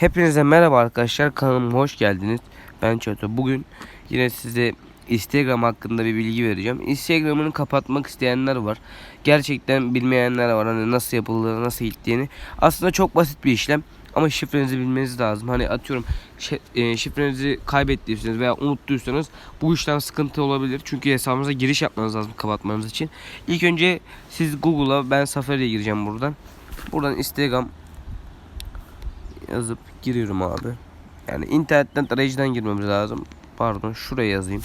Hepinize merhaba arkadaşlar kanalıma hoş geldiniz. Ben Çato. Bugün yine size Instagram hakkında bir bilgi vereceğim. Instagram'ını kapatmak isteyenler var. Gerçekten bilmeyenler var. Hani nasıl yapıldığını, nasıl gittiğini. Aslında çok basit bir işlem. Ama şifrenizi bilmeniz lazım. Hani atıyorum e, şifrenizi kaybettiyseniz veya unuttuysanız bu işlem sıkıntı olabilir. Çünkü hesabınıza giriş yapmanız lazım kapatmanız için. İlk önce siz Google'a ben Safari'ye gireceğim buradan. Buradan Instagram yazıp giriyorum abi. Yani internetten tarayıcıdan girmemiz lazım. Pardon şuraya yazayım.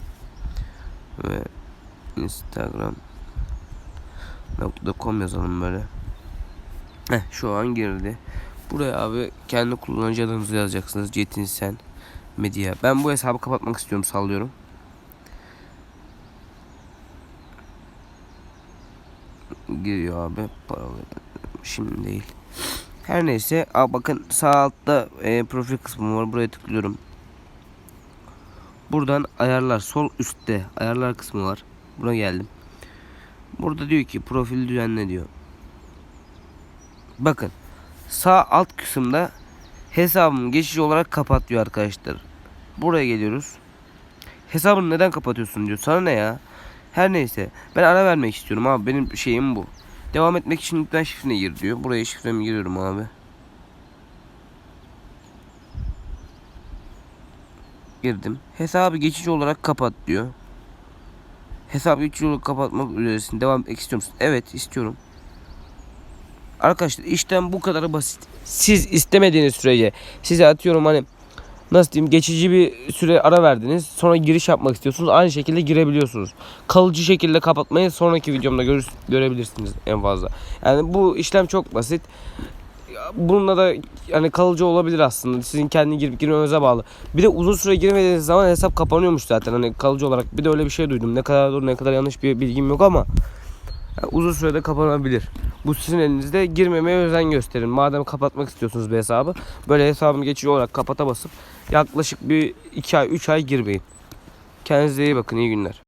Ve instagram.com yazalım böyle. Heh, şu an girdi. Buraya abi kendi kullanıcı adınızı yazacaksınız. Cetin Sen Medya. Ben bu hesabı kapatmak istiyorum sallıyorum. Giriyor abi. Şimdi değil. Her neyse Aa, bakın sağ altta e, profil kısmı var buraya tıklıyorum. Buradan ayarlar sol üstte ayarlar kısmı var. Buna geldim. Burada diyor ki profil düzenle diyor. Bakın sağ alt kısımda hesabımı geçici olarak kapat diyor arkadaşlar. Buraya geliyoruz. Hesabını neden kapatıyorsun diyor. Sana ne ya? Her neyse ben ara vermek istiyorum abi benim şeyim bu. Devam etmek için lütfen şifreni gir diyor. Buraya şifremi giriyorum abi. Girdim. Hesabı geçici olarak kapat diyor. Hesabı geçici olarak kapatmak üzeresin. Devam etmek istiyor musun? Evet istiyorum. Arkadaşlar işlem bu kadar basit. Siz istemediğiniz sürece size atıyorum hani nasıl diyeyim geçici bir süre ara verdiniz. Sonra giriş yapmak istiyorsunuz. Aynı şekilde girebiliyorsunuz. Kalıcı şekilde kapatmayı sonraki videomda görür, görebilirsiniz en fazla. Yani bu işlem çok basit. Bununla da yani kalıcı olabilir aslında. Sizin kendi girip girmemenize bağlı. Bir de uzun süre girmediğiniz zaman hesap kapanıyormuş zaten. Hani kalıcı olarak bir de öyle bir şey duydum. Ne kadar doğru ne kadar yanlış bir bilgim yok ama yani uzun sürede kapanabilir. Bu sizin elinizde girmemeye özen gösterin. Madem kapatmak istiyorsunuz bir hesabı böyle hesabımı geçici olarak kapata basıp yaklaşık bir 2 ay 3 ay girmeyin. Kendinize iyi bakın iyi günler.